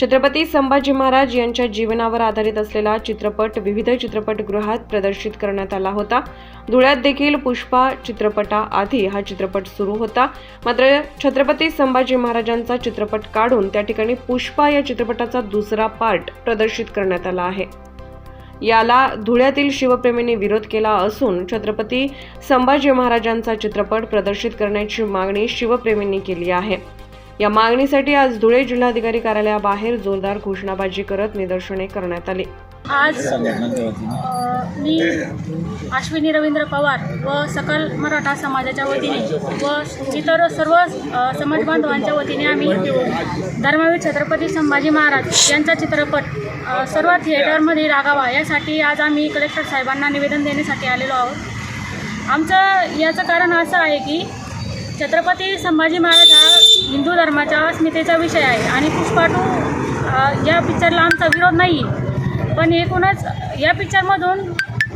छत्रपती संभाजी महाराज यांच्या जीवनावर आधारित असलेला चित्रपट विविध चित्रपटगृहात प्रदर्शित करण्यात आला होता. धुळ्यात देखील पुष्पा चित्रपटाआधी हा चित्रपट सुरू होता. मात्र छत्रपती संभाजी महाराजांचा चित्रपट काढून त्या ठिकाणी पुष्पा या चित्रपटाचा दुसरा पार्ट प्रदर्शित करण्यात आला आहे. याला धुळ्यातील शिवप्रेमींनी विरोध केला असून छत्रपती संभाजी महाराजांचा चित्रपट प्रदर्शित करण्याची मागणी शिवप्रेमींनी केली आहे. या मागणीसाठी आज धुळे जिल्हाधिकारी कार्यालयाबाहेर जोरदार घोषणाबाजी करत निदर्शने करण्यात आली. आज मी अश्विनी रवींद्र पवार व सकल मराठा समाजाच्या वतीने व इतर सर्व समाजबांधवांच्या समाज बांधवांच्या वतीने आम्ही धर्मवीर छत्रपती संभाजी महाराज यांचा चित्रपट सर्व थिएटरमध्ये रागावा यासाठी आज आम्ही कलेक्टर साहेबांना निवेदन देण्यासाठी आलेलो आहोत. आमचं याचं कारण असं आहे की छत्रपती संभाजी महाराज हा हिंदू धर्माच्या अस्मितेचा विषय आहे. आणि पुष्पाटू या पिक्चरला आमचा विरोध नाही पण एकूणच या पिक्चरमधून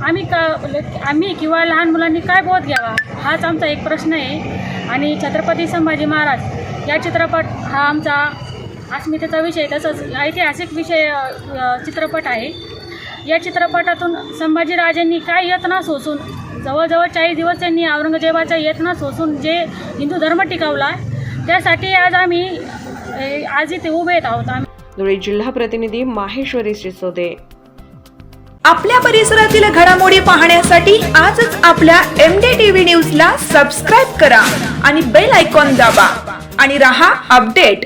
आम्ही का म्हणजे आम्ही किंवा लहान मुलांनी काय बोध घ्यावा हाच आमचा एक प्रश्न आहे. आणि छत्रपती संभाजी महाराज या चित्रपट हा आमचा अस्मितेचा विषय तसंच ऐतिहासिक विषय चित्रपट आहे. या चित्रपटातून संभाजीराजांनी काय यत्ना सोसून जवळजवळ चाळीस दिवस त्यांनी औरंगजेबाच्या यत्ना सोसून जे हिंदू धर्म टिकवला त्यासाठी आज आम्ही आज इथे उभे येत आहोत. आम्ही धुळे जिल्हा प्रतिनिधी माहेश्वरी सिसोदे. आपल्या परिसरातील घडामोडी पाहण्यासाठी आजच आपल्या एम डी टीव्ही न्यूजला सबस्क्राईब करा आणि बेल आयकॉन दाबा आणि रहा अपडेट.